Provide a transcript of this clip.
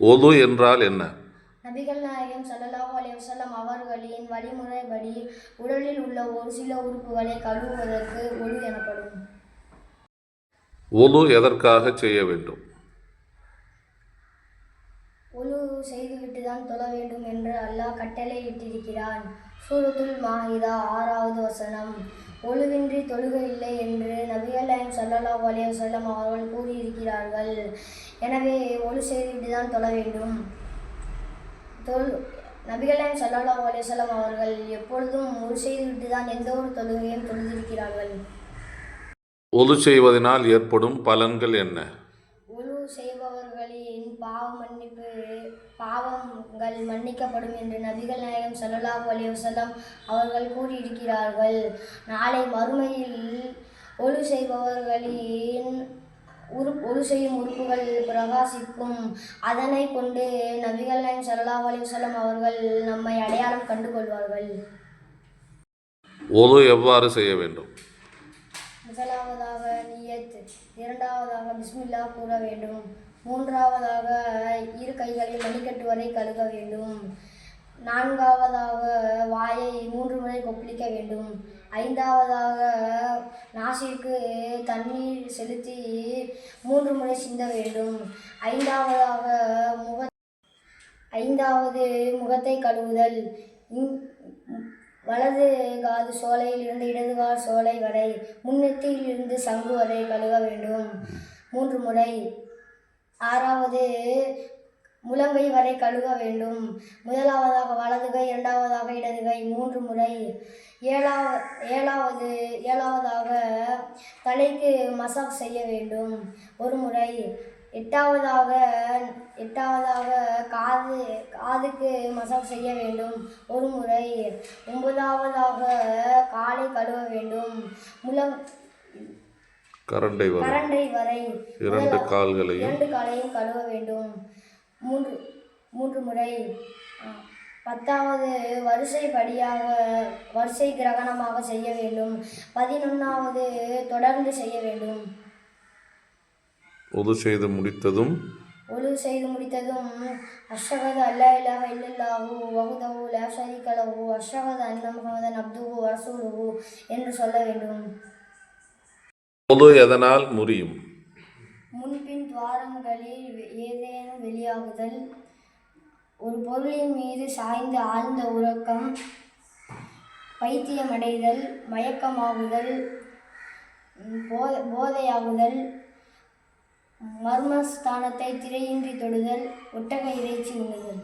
ஒது என்றால் என்ன? நபிகள் நாயகம் ஸல்லல்லாஹு அலைஹி வஸல்லம் அவர்களின் வழிமுறைப்படி உடலில் உள்ள ஒரு சில உறுப்புகளை கழுவுவதற்கு ஒழு எனப்படும். ஒது எதற்காக செய்ய வேண்டும்? ஒழு செய்துவிட்டு தான் தொழ வேண்டும் என்று அல்லாஹ் கட்டளை இட்டிருக்கிறான் சூரத்துல் மாஹிதா ஆறாவது வசனம். ஒழுவின்றி தொழுகை இல்லை என்று நபிகள் நாயகம் ஸல்லல்லாஹு அலைஹி வஸல்லம் அவர்கள் கூறியிருக்கிறார்கள். எனவே ஒழு செய்துவிட்டு தான் தொழ வேண்டும். தொழு நபிகள் நாயகம் ஸல்லல்லாஹு அலைஹி வஸல்லம் அவர்கள் எப்பொழுதும் ஒழு செய்துவிட்டு தான் எந்த ஒரு தொழுகையும் தொழுதிருக்கிறார்கள்? ஒது செய்வதனால் ஏற்படும் பலன்கள் என்ன? உழு செய்பவர்களின் பாவ மன்னிப்பு பாவங்கள் மன்னிக்கப்படும் என்று நபிகள் நாயகம் ஸல்லல்லாஹு அலைஹி வஸல்லம் அவர்கள் கூறியிருக்கிறார்கள். நாளை மறுமையில் ஒழு செய்பவர்களின் உரு ஒழு செய்யும் உறுப்புகள் பிரகாசிக்கும். அதனை கொண்டு நபிகள் நாயகம் ஸல்லல்லாஹு அலைஹி வஸல்லம் அவர்கள் நம்மை அடையாளம் கண்டு கொள்வார்கள். ஒது எவ்வாறு செய்ய வேண்டும்? முதலாவதாக நியத் இரண்டாவதாக பிஸ்மில்லா கூற வேண்டும். மூன்றாவதாக இரு கைகளை மணிக்கட்டு வரை கழுக வேண்டும். நான்காவதாக வாயை மூன்று முறை கொப்பளிக்க வேண்டும். ஐந்தாவதாக நாசிற்கு தண்ணீர் செலுத்தி மூன்று முறை சிந்த வேண்டும். ஐந்தாவதாக முக ஐந்தாவது முகத்தை கழுவுதல். இங்- வலது காது சோலையில் இருந்து இடது கால் சோலை வரை முன்னெத்தியில் இருந்து சங்கு வரை கழுவ வேண்டும். மூன்று முறை. ஆறாவது முழங்கை வரை கழுவ வேண்டும். முதலாவதாக வலது கை இரண்டாவதாக இடது கை மூன்று முறை. ஏழாவது ஏழாவது ஏழாவதாக தலைக்கு மசாஜ் செய்ய வேண்டும். ஒரு முறை. எட்டாவதாக எட்டாவதாக காது காதுக்கு மசாஜ் செய்ய வேண்டும். ஒரு முறை. ஒன்பதாவதாக காலை கழுவ வேண்டும். முழம் கரண்டை வரும் கரண்டை வரை. இரண்டு கால்களையும் இரண்டு காலையும் கழுவ வேண்டும். மூன்று மூன்று முறை. பத்தாவது வரிசைப்படியாக வரிசை கிரகணமாக செய்ய வேண்டும். பதினொன்றாவது தொடர்ந்து செய்ய வேண்டும். ஒது செய்து முடித்ததும்? ஒழு செய்து முடித்ததும் அஷ்ஹது அல்லா இலாஹ இல்லல்லாஹு வஹ்தஹு லா ஷரீக லஹு அஷ்ஹது அன்ன முஹம்மதன் அப்துஹு வ ரசூலுஹு என்று சொல்ல வேண்டும். ஒது எதனால் முறியும்? முன்பின் துவாரங்களில் ஏதேனும் வெளியாகுதல் ஒரு பொருளின் மீது சாய்ந்து ஆழ்ந்த உறக்கம் பைத்தியமடைதல் மயக்கமாகுதல் போதை போதையாகுதல் மர்மஸ்தானத்தை திரையின்றி தொடுதல் ஒட்டக இறைச்சி உண்ணுதல்.